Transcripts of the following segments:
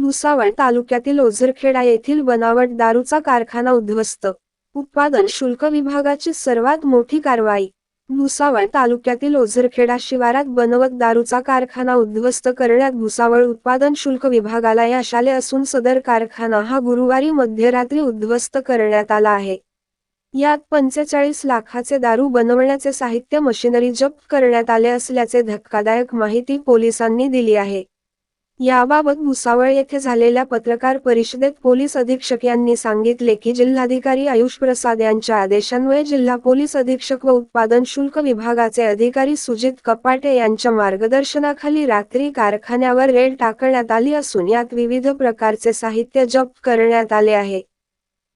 भुसावळ तालुक्यातील ओझरखेडा येथील बनावट दारूचा कारखाना उद्ध्वस्त. उत्पादन शुल्क विभागाची सर्वात मोठी कारवाई. भुसावळ तालुक्यातील ओझरखेडा शिवारात बनवत दारूचा कारखाना उद्ध्वस्त करण्यात भुसावळ उत्पादन शुल्क विभागाला यश आले असून सदर कारखाना हा गुरुवारी मध्यरात्री उद्ध्वस्त करण्यात आला आहे. यात पंचेचाळीस लाखाचे दारू बनवण्याचे साहित्य मशिनरी जप्त करण्यात आले असल्याचे धक्कादायक माहिती पोलिसांनी दिली आहे. याबाबत भुसावळ येथे झालेल्या पत्रकार परिषदेत पोलीस अधीक्षक यांनी सांगितले की जिल्हाधिकारी आयुष प्रसाद यांच्या आदेशान्वये जिल्हा पोलीस अधीक्षक व उत्पादन शुल्क विभागाचे अधिकारी सुजित कपाटे यांच्या मार्गदर्शनाखाली रात्री कारखान्यावर रेड टाकण्यात आली असून यात विविध प्रकारचे साहित्य जप्त करण्यात आले आहे.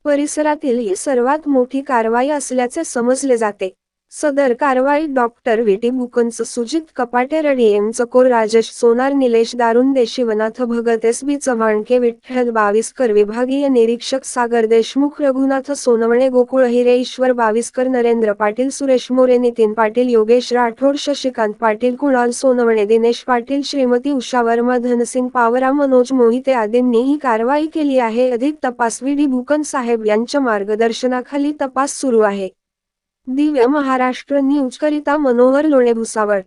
परिसरातील ही सर्वात मोठी कारवाई असल्याचे समजले जाते. सदर कारवाई डॉक्टर विटी टी Sujit Kapate ready M Chakor Rajesh Sonar Nilesh Darunde Shivnath Bhagat S B Chavhanke Vitthal Baviskar विभागीय निरीक्षक सागर देशमुख रघुनाथ सोनवणे गोकुळ हिरे ईश्वर बाविस्कर नरेंद्र पाटील सुरेश मोरे नितीन पाटील योगेश राठोड शशिकांत पाटील कुणाल सोनवणे दिनेश पाटील श्रीमती उषा वर्मा धनसिंग पावरा मनोज मोहिते आदींनी ही कारवाई केली आहे. अधिक तपास व्ही डी भूकन साहेब यांच्या मार्गदर्शनाखाली तपास सुरू आहे. दिव्य महाराष्ट्र न्यूज करिता मनोहर लोणे भुसावळ.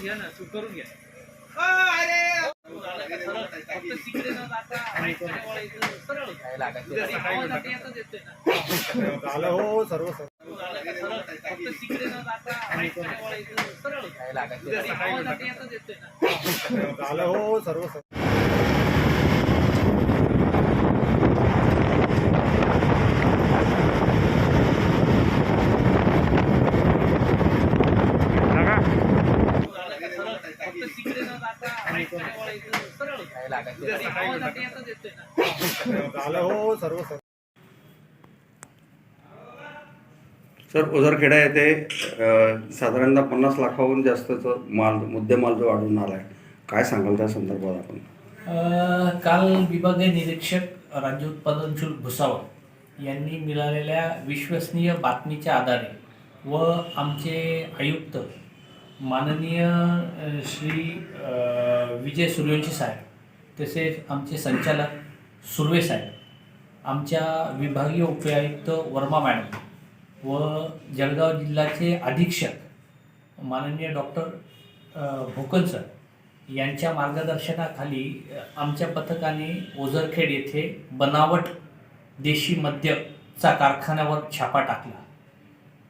घ्या करून घ्या हो आहे झालं हो सर्व सर्व झालं झालं हो सर्व सर ओझरखेडा येथे साधारणतः पन्नास लाखाहून जास्तचं माल मुद्देमाल जो आढळून आला आहे काय सांगाल त्या संदर्भात आपण? काल विभागीय निरीक्षक राज्य उत्पादन शुल्क भुसावळ यांनी मिळालेल्या विश्वसनीय बातमीच्या आधारे व आमचे आयुक्त माननीय श्री विजय सूर्यवंशी साहेब तसेच आमचे संचालक सुर्वे साहेब आमच्या विभागीय उपायुक्त वर्मा मॅडम व जळगाव जिल्ह्याचे अधीक्षक माननीय डॉक्टर भोकन सर यांच्या मार्गदर्शनाखाली आमच्या पथकाने ओझरखेड येथे बनावट देशी मद्यचा कारखान्यावर छापा टाकला.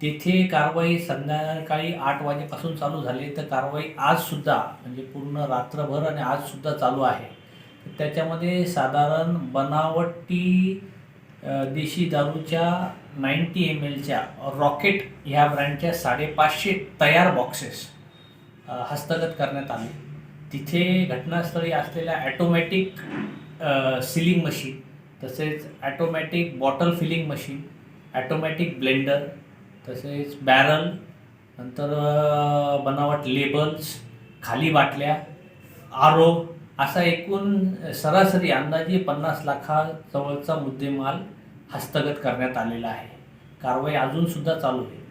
तेथे कारवाई संध्याकाळी आठ वाजेपासून चालू झाली. तर कारवाई आजसुद्धा म्हणजे पूर्ण रात्रभर आणि आजसुद्धा चालू आहे. त्याच्यामध्ये साधारण बनावटी देशी दारूच्या नाईन्टी एम एलच्या रॉकेट ह्या ब्रँडच्या साडेपाचशे तयार बॉक्सेस हस्तगत करण्यात आले. तिथे घटनास्थळी असलेल्या ॲटोमॅटिक सिलिंग मशीन तसेच automatic bottle filling machine automatic blender तसेच बॅरल नंतर बनावट लेबल्स खाली बाटल्या आरो असा एकूण सरासरी अंदाजे पन्नास लाखाजवळचा मुद्देमाल हस्तगत करण्यात आलेला आहे. कारवाई अजूनसुद्धा चालू आहे.